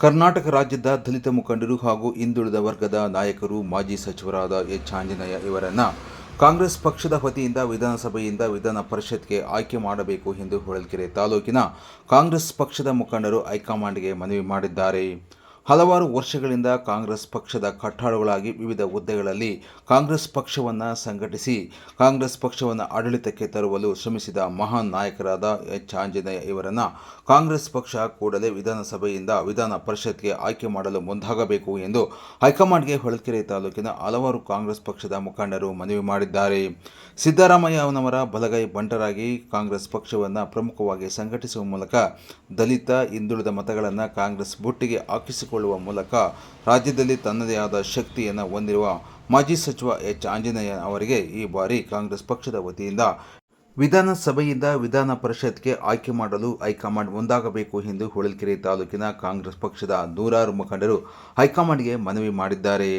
ಕರ್ನಾಟಕ ರಾಜ್ಯದ ದಲಿತ ಮುಖಂಡರು ಹಾಗೂ ಹಿಂದುಳಿದ ವರ್ಗದ ನಾಯಕರು ಮಾಜಿ ಸಚಿವರಾದ ಎಚ್. ಆಂಜನೇಯ ಇವರನ್ನು ಕಾಂಗ್ರೆಸ್ ಪಕ್ಷದ ವತಿಯಿಂದ ವಿಧಾನಸಭೆಯಿಂದ ವಿಧಾನ ಪರಿಷತ್ಗೆ ಆಯ್ಕೆ ಮಾಡಬೇಕು ಎಂದು ಹೊಳಲ್ಕೆರೆ ತಾಲೂಕಿನ ಕಾಂಗ್ರೆಸ್ ಪಕ್ಷದ ಮುಖಂಡರು ಹೈಕಮಾಂಡ್ಗೆ ಮನವಿ ಮಾಡಿದ್ದಾರೆ. ಹಲವಾರು ವರ್ಷಗಳಿಂದ ಕಾಂಗ್ರೆಸ್ ಪಕ್ಷದ ಕಟ್ಟಾಳುಗಳಾಗಿ ವಿವಿಧ ಹುದ್ದೆಗಳಲ್ಲಿ ಕಾಂಗ್ರೆಸ್ ಪಕ್ಷವನ್ನು ಸಂಘಟಿಸಿ, ಕಾಂಗ್ರೆಸ್ ಪಕ್ಷವನ್ನು ಆಡಳಿತಕ್ಕೆ ತರುವಲು ಶ್ರಮಿಸಿದ ಮಹಾನ್ ನಾಯಕರಾದ ಎಚ್. ಆಂಜನೇಯ ಇವರನ್ನು ಕಾಂಗ್ರೆಸ್ ಪಕ್ಷ ಕೂಡಲೇ ವಿಧಾನಸಭೆಯಿಂದ ವಿಧಾನ ಪರಿಷತ್ಗೆ ಆಯ್ಕೆ ಮಾಡಲು ಮುಂದಾಗಬೇಕು ಎಂದು ಹೈಕಮಾಂಡ್ಗೆ ಹೊಳಲ್ಕೆರೆ ತಾಲೂಕಿನ ಹಲವಾರು ಕಾಂಗ್ರೆಸ್ ಪಕ್ಷದ ಮುಖಂಡರು ಮನವಿ ಮಾಡಿದ್ದಾರೆ. ಸಿದ್ದರಾಮಯ್ಯನವರ ಬಲಗೈ ಬಂಟರಾಗಿ ಕಾಂಗ್ರೆಸ್ ಪಕ್ಷವನ್ನು ಪ್ರಮುಖವಾಗಿ ಸಂಘಟಿಸುವ ಮೂಲಕ ದಲಿತ, ಹಿಂದುಳಿದ ಮತಗಳನ್ನು ಕಾಂಗ್ರೆಸ್ ಬುಟ್ಟಿಗೆ ಹಾಕಿಸಿಕೊಳ್ಳುವ ಮೂಲಕ ರಾಜ್ಯದಲ್ಲಿ ತನ್ನದೇ ಆದ ಶಕ್ತಿಯನ್ನು ಹೊಂದಿರುವ ಮಾಜಿ ಸಚಿವ ಎಚ್. ಆಂಜನೇಯ ಅವರಿಗೆ ಈ ಬಾರಿ ಕಾಂಗ್ರೆಸ್ ಪಕ್ಷದ ವತಿಯಿಂದ ವಿಧಾನಸಭೆಯಿಂದ ವಿಧಾನ ಪರಿಷತ್ಗೆ ಆಯ್ಕೆ ಮಾಡಲು ಹೈಕಮಾಂಡ್ ಮುಂದಾಗಬೇಕು ಎಂದು ಹೊಳಲ್ಕೆರೆ ತಾಲೂಕಿನ ಕಾಂಗ್ರೆಸ್ ಪಕ್ಷದ ನೂರಾರು ಮುಖಂಡರು ಹೈಕಮಾಂಡ್ಗೆ ಮನವಿ ಮಾಡಿದ್ದಾರೆ.